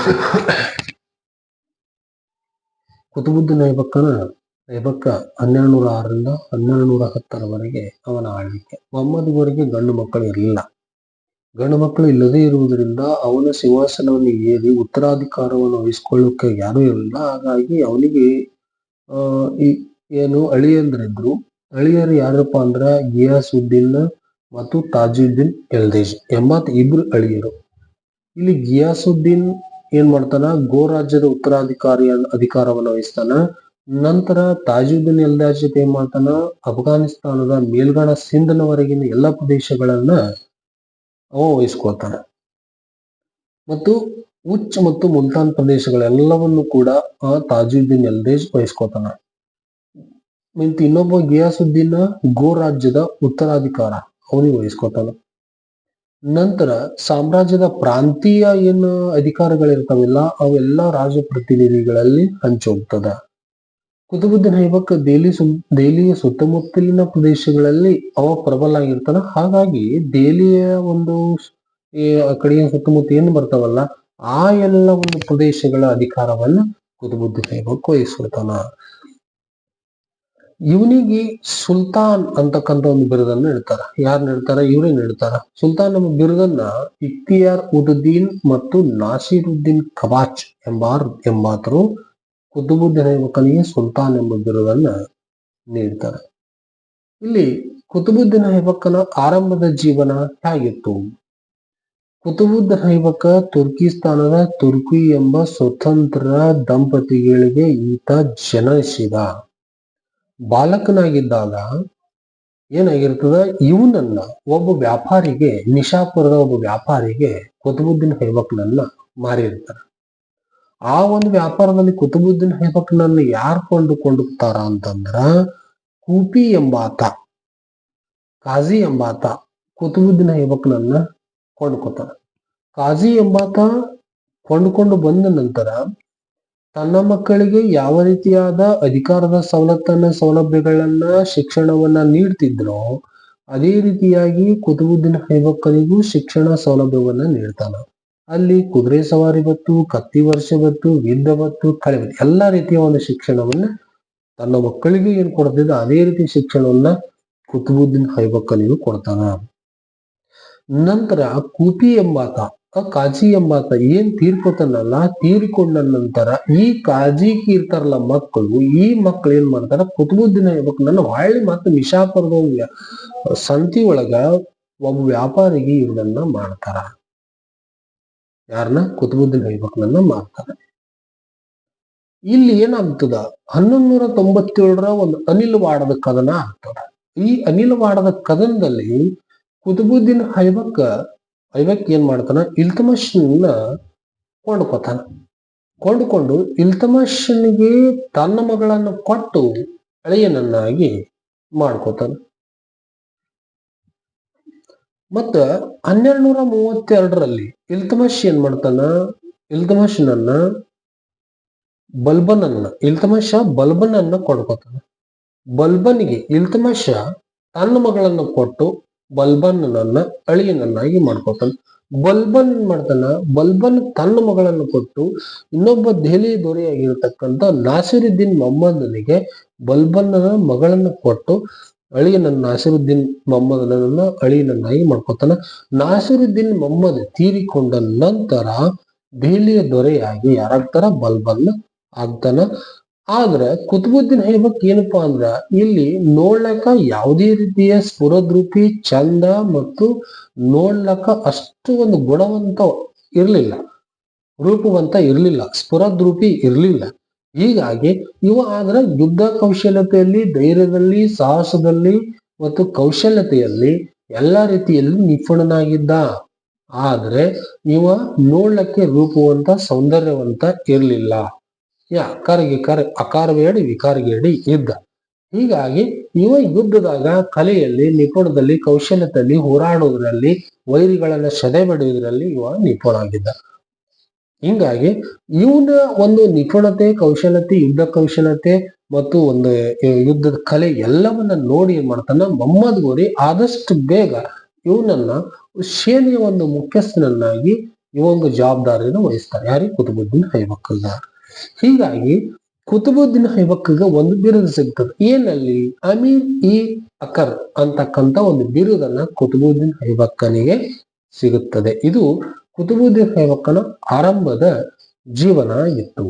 ಕುತುಬುದ್ದೀನ್ ಐಬಕ್ಕನ ಐಬಕ್ಕ ಹನ್ನೆರಡು ನೂರ ಆರರಿಂದ ಹನ್ನೆರಡು ನೂರ ಹತ್ತರವರೆಗೆ ಅವನ ಆಳ್ವಿಕೆ. ಮೊಹಮ್ಮದ್ ಗೋರಿಗೆ ಗಂಡು ಮಕ್ಕಳು ಇರಲಿಲ್ಲ. ಗಂಡು ಮಕ್ಕಳು ಇಲ್ಲದೇ ಇರುವುದರಿಂದ ಅವನ ಸಿಂಹಾಸನವನ್ನು ಏರಿ ಉತ್ತರಾಧಿಕಾರವನ್ನು ವಹಿಸ್ಕೊಳ್ಳೋಕೆ ಯಾರೂ ಇರಲಿಲ್ಲ. ಹಾಗಾಗಿ ಅವನಿಗೆ ಈ, ಏನು ಅಳಿಯಂದ್ರಿದ್ರು, ಅಳಿಯರು ಯಾರಪ್ಪ ಅಂದ್ರ ಗಿಯಾಸುದ್ದೀನ್ ಮತ್ತು ತಾಜುದ್ದೀನ್ ಎಲ್ದೇಜ್ ಎಂಬತ್ ಇಬ್ರು ಅಳಿಯರು. ಇಲ್ಲಿ ಗಿಯಾಸುದ್ದೀನ್ ಏನ್ ಮಾಡ್ತಾನ? ಗೋ ರಾಜ್ಯದ ಉತ್ತರಾಧಿಕಾರಿ ಅಧಿಕಾರವನ್ನ ವಹಿಸ್ತಾನ. ನಂತರ ತಾಜುದ್ದೀನ್ ಎಲ್ದಾಜ್ ಏನ್ ಮಾಡ್ತಾನ? ಅಫ್ಘಾನಿಸ್ತಾನದ ಮೇಲ್ಗಣ ಸಿಂಧನವರೆಗಿನ ಎಲ್ಲ ಪ್ರದೇಶಗಳನ್ನ ಅವ ವಹಿಸ್ಕೊಳ್ತಾನ. ಮತ್ತು ಉಚ್ ಮತ್ತು ಮುಲ್ತಾನ್ ಪ್ರದೇಶಗಳೆಲ್ಲವನ್ನು ಕೂಡ ಆ ತಾಜುದ್ದೀನ್ ಎಲ್ದೇಜ್ ವಹಿಸ್ಕೊತಾನ ಮತ್ತು ಇನ್ನೊಬ್ಬ ಗಿಯಾಸುದ್ದೀನ್ ಗೋ ರಾಜ್ಯದ ಉತ್ತರಾಧಿಕಾರ, ಅವನಿಗೆ ವಹಿಸ್ಕೊತಾನ ನಂತರ ಸಾಮ್ರಾಜ್ಯದ ಪ್ರಾಂತೀಯ ಏನು ಅಧಿಕಾರಗಳಿರ್ತಾವಲ್ಲ, ಅವೆಲ್ಲ ರಾಜಪ್ರತಿನಿಧಿಗಳಲ್ಲಿ ಹಂಚೋಗ್ತದ ಕುತುಬುದ್ದೀನ್ ಐಬಕ್ ದೆಹಲಿ ಸು ದೆಹಲಿಯ ಸುತ್ತಮುತ್ತಲಿನ ಪ್ರದೇಶಗಳಲ್ಲಿ ಅವ ಪ್ರಬಲ ಆಗಿರ್ತಾನ. ಹಾಗಾಗಿ ದೆಹಲಿಯ ಒಂದು ಕಡೆಯ ಸುತ್ತಮುತ್ತ ಏನು ಬರ್ತಾವಲ್ಲ, ಆ ಎಲ್ಲ ಒಂದು ಪ್ರದೇಶಗಳ ಅಧಿಕಾರವನ್ನ ಕುತುಬುದ್ದೀನ್ ಐಬಕ್ ವಹಿಸ್ಕೊಳ್ತಾನ ಇವನಿಗೆ ಸುಲ್ತಾನ್ ಅಂತಕ್ಕಂಥ ಒಂದು ಬಿರುದನ್ನು ನೀಡ್ತಾರ ಯಾರು ನೀಡ್ತಾರ ಇವರೇ ನೀಡ್ತಾರ ಸುಲ್ತಾನ್ ಎಂಬ ಬಿರುದನ್ನ ಇಕ್ತಿಯಾರ್ ಉದ್ದೀನ್ ಮತ್ತು ನಾಸಿರುದ್ದೀನ್ ಕಬಾಚ್ ಎಂಬಾರ್, ಎಂಬಾತರು ಕುತುಬುದ್ದೀನ್ ಐಬಕನಿಗೆ ಸುಲ್ತಾನ್ ಎಂಬ ಬಿರುದನ್ನ ನೀಡ್ತಾರೆ. ಇಲ್ಲಿ ಕುತುಬುದ್ದೀನ್ ಐಬಕ್ಕನ ಆರಂಭದ ಜೀವನ ಹೇಗಿತ್ತು? ಕುತುಬುದ್ದೀನ್ ಐಬಕ ತುರ್ಕಿಸ್ತಾನದ ತುರ್ಕಿ ಎಂಬ ಸ್ವತಂತ್ರ ದಂಪತಿಗಳಿಗೆ ಈತ ಜನಿಸಿದ. ಬಾಲಕನಾಗಿದ್ದಾಗ ಏನಾಗಿರ್ತದ? ಇವನನ್ನ ಒಬ್ಬ ವ್ಯಾಪಾರಿಗೆ, ನಿಶಾಪುರದ ಒಬ್ಬ ವ್ಯಾಪಾರಿಗೆ ಕುತುಬುದ್ದೀನ್ ಹೈಬಕ್ನನ್ನ ಮಾರಿರ್ತಾರೆ. ಆ ಒಂದು ವ್ಯಾಪಾರದಲ್ಲಿ ಕುತುಬುದ್ದೀನ್ ಹೈಬಕ್ನನ್ನ ಯಾರು ಕೊಂಡುಕೊಂಡುತ್ತಾರ ಅಂತಂದ್ರ ಕೂಪಿ ಎಂಬಾತ, ಕಾಜಿ ಎಂಬಾತ ಕುತುಬುದ್ದೀನ್ ಹೈಬಕ್ನನ್ನ ಕೊಂಡ್ಕೊತಾರ. ಕಾಜಿ ಎಂಬಾತ ಕೊಂಡುಕೊಂಡು ಬಂದ ನಂತರ ತನ್ನ ಮಕ್ಕಳಿಗೆ ಯಾವ ರೀತಿಯಾದ ಅಧಿಕಾರದ ಸವಲತ್ತನ್ನ, ಸೌಲಭ್ಯಗಳನ್ನ, ಶಿಕ್ಷಣವನ್ನ ನೀಡ್ತಿದ್ರೋ, ಅದೇ ರೀತಿಯಾಗಿ ಕುತುಬುದ್ದಿನ ಐಬಕ್ಕನಿಗೂ ಶಿಕ್ಷಣ ಸೌಲಭ್ಯವನ್ನ ನೀಡ್ತಾನ. ಅಲ್ಲಿ ಕುದುರೆ ಸವಾರಿ ಬತ್ತು, ಕತ್ತಿ ವರ್ಷ ಬತ್ತು ಯುದ್ಧ ಬತ್ತು, ಕಳೆ ಬತ್ತು, ಎಲ್ಲಾ ರೀತಿಯ ಒಂದು ಶಿಕ್ಷಣವನ್ನ ತನ್ನ ಮಕ್ಕಳಿಗೆ ಏನ್ ಕೊಡ್ತಿದ್ದ, ಅದೇ ರೀತಿ ಶಿಕ್ಷಣವನ್ನ ಕುತುಬುದ್ದಿನ ಐಬಕ್ಕನಿಗೂ ಕೊಡ್ತಾನ. ನಂತರ ಕೂಪಿ ಎಂಬಾತ. ಕಾಜಿ ಎಂಬಾತ ಏನ್ ತೀರ್ಕೊತಾನಲ್ಲ, ತೀರ್ಕೊಂಡ ನಂತರ ಈ ಕಾಜಿ ಇರ್ತಾರಲ್ಲ ಮಕ್ಕಳು, ಈ ಮಕ್ಕಳು ಏನ್ ಮಾಡ್ತಾರ, ಕುತುಬುದ್ದಿನ ಇರ್ಬೇಕು. ನನ್ನ ಹೊಳ್ಳಿ ಮತ್ತೆ ನಿಶಾಪುರದ ಸಂತಿ ಒಳಗ ಒಬ್ಬ ವ್ಯಾಪಾರಿಗೆ ಇವನನ್ನ ಮಾಡ್ತಾರ. ಯಾರನ್ನ ಕುತುಬುದ್ದಿನ ಐಬಕ್ನನ್ನ ಮಾಡ್ತಾರ. ಇಲ್ಲಿ ಏನಾಗ್ತದ? ಹನ್ನೊಂದು ನೂರ ತೊಂಬತ್ತೇಳರ ಒಂದು ಅನಿಲವಾಡದ ಕದನ ಆಗ್ತದ. ಈ ಅನಿಲವಾಡದ ಕದನದಲ್ಲಿ ಕುತುಬುದ್ದೀನ್ ಐಬಕ್ ಐಬಕ್ ಏನ್ ಮಾಡ್ತಾನ ಇಲ್ತಮಶನ್ನ ಕೊಂಡ್ಕೊತಾನ. ಕೊಂಡುಕೊಂಡು ಇಲ್ತಮಶನಿಗೆ ತನ್ನ ಮಗಳನ್ನ ಕೊಟ್ಟು ಅಳೆಯನನ್ನಾಗಿ ಮಾಡ್ಕೋತಾನ. ಮತ್ತ ಹನ್ನೆರಡು ನೂರ ಮೂವತ್ತೆರಡರಲ್ಲಿ ಇಲ್ತಮಶ್ ಏನ್ ಮಾಡ್ತಾನ? ಇಲ್ತಮಶನನ್ನ ಬಲ್ಬನನ್ನ ಇಲ್ತಮಶ ಬಲ್ಬನನ್ನ ಕೊಂಡ್ಕೊತಾನ. ಬಲ್ಬನಿಗೆ ಇಲ್ತಮಶ ತನ್ನ ಮಗಳನ್ನು ಕೊಟ್ಟು ಬಲ್ಬನ್ನನ್ನ ಅಳಿಯನನ್ನಾಗಿ ಮಾಡ್ಕೊತಾನ. ಬಲ್ಬನ್ ಏನ್ ಮಾಡ್ತಾನ? ಬಲ್ಬನ್ ತನ್ನ ಮಗಳನ್ನು ಕೊಟ್ಟು ಇನ್ನೊಬ್ಬ ದೆಹಲಿ ದೊರೆಯಾಗಿರ್ತಕ್ಕಂಥ ನಾಸಿರುದ್ದೀನ್ ಮೊಹಮ್ಮದನಿಗೆ ಬಲ್ಬನ್ನ ಮಗಳನ್ನ ಕೊಟ್ಟು ಅಳಿಯನನ್ನ ನಾಸಿರುದ್ದೀನ್ ಮೊಹಮ್ಮದನನ್ನ ಅಳಿಯನನ್ನಾಗಿ ಮಾಡ್ಕೊತಾನ. ನಾಸಿರುದ್ದೀನ್ ಮೊಹಮ್ಮದ್ ತೀರಿಕೊಂಡ ನಂತರ ದೆಹಲಿಯ ದೊರೆಯಾಗಿ ಯಾರಾಗ್ತಾರ? ಬಲ್ಬನ್ ಆಗ್ತಾನ. ಆದ್ರ ಕುತುಬುದ್ದೀನ್ ಐಬಕ್ ಏನಪ್ಪಾ ಅಂದ್ರ ಇಲ್ಲಿ ನೋಡ್ಲಕ್ಕ ಯಾವುದೇ ರೀತಿಯ ಸ್ಫುರದ್ರೂಪಿ ಚಂದ ಮತ್ತು ನೋಡ್ಲಕ್ಕ ಅಷ್ಟು ಒಂದು ಗುಣವಂತ ಇರಲಿಲ್ಲ, ರೂಪವಂತ ಇರಲಿಲ್ಲ, ಸ್ಫುರದ್ರೂಪಿ ಇರಲಿಲ್ಲ. ಹೀಗಾಗಿ ಇವ ಆದ್ರ ಯುದ್ಧ ಕೌಶಲ್ಯತೆಯಲ್ಲಿ ಧೈರ್ಯದಲ್ಲಿ, ಸಾಹಸದಲ್ಲಿ ಮತ್ತು ಕೌಶಲ್ಯತೆಯಲ್ಲಿ ಎಲ್ಲಾ ರೀತಿಯಲ್ಲಿ ನಿಪುಣನಾಗಿದ್ದ. ಆದ್ರೆ ಇವ ನೋಡ್ಲಕ್ಕೆ ರೂಪವಂತ, ಸೌಂದರ್ಯವಂತ ಇರ್ಲಿಲ್ಲ. ಯಾ ಅಕಾರಿಗೆ ಕರ ಅಕಾರವೇಡಿ ವಿಕಾರಗೇಡಿ ಇದ್ದ. ಹೀಗಾಗಿ ಇವ ಯುದ್ಧದಾಗ ಕಲೆಯಲ್ಲಿ ನಿಪುಣದಲ್ಲಿ ಕೌಶಲ್ಯದಲ್ಲಿ ಹೋರಾಡುವುದರಲ್ಲಿ, ವೈರಿಗಳನ್ನ ಸದೆ ಬಡಿಯುವುದರಲ್ಲಿ ಇವ ನಿಪುಣ ಆಗಿದ್ದ ಹಿಂಗಾಗಿ ಇವನ ಒಂದು ನಿಪುಣತೆ ಕೌಶಲತೆ ಯುದ್ಧ ಕೌಶಲ್ಯತೆ ಮತ್ತು ಒಂದು ಯುದ್ಧದ ಕಲೆ ಎಲ್ಲವನ್ನ ನೋಡಿ ಏನ್ ಮಾಡ್ತಾನ ಮೊಹಮ್ಮದ್ ಗೋರಿ ಆದಷ್ಟು ಬೇಗ ಇವನನ್ನ ಸೇನೆಯ ಒಂದು ಮುಖ್ಯಸ್ಥನನ್ನಾಗಿ ಇವೊಂದು ಜವಾಬ್ದಾರಿಯನ್ನು ವಹಿಸ್ತಾರೆ ಯಾರಿಗೆ? ಕುತುಬುದ್ದೀನ್ ಐಬಕ್ಗ ಹೀಗಾಗಿ ಕುತುಬುದ್ದೀನ್ ಐಬಕ್ಗೆ ಒಂದು ಬಿರುದು ಸಿಗ್ತದೆ. ಏನಲ್ಲಿ? ಅಮೀರ್ ಇ ಅಕರ್ ಅಂತಕ್ಕಂತ ಒಂದು ಬಿರುದನ್ನ ಕುತುಬುದ್ದೀನ್ ಐಬಕ್ಕನಿಗೆ ಸಿಗುತ್ತದೆ. ಇದು ಕುತುಬುದ್ದೀನ್ ಐಬಕ್ಕನ ಆರಂಭದ ಜೀವನ ಇತ್ತು